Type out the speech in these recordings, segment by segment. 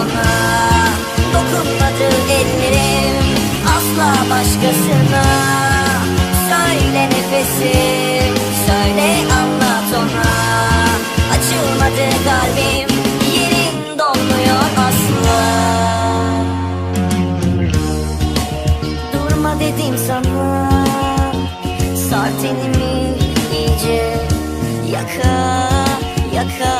ona Dokunmadı ellerim asla başkasına. Söyle nefesim söyle anlat ona. Açılmadı kalbim yerin dolmuyor asla. Durma dedim sana. Sar tenimi iyice Yaka yaka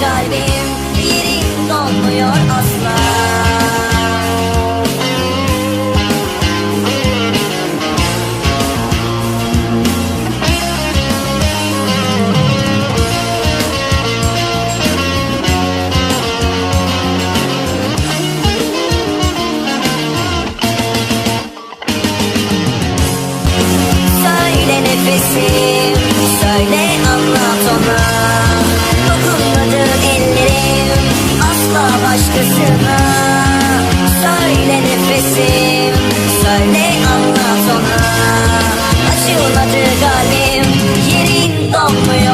kalbim Yerin dolmuyor asla. Söyle nefesim We are.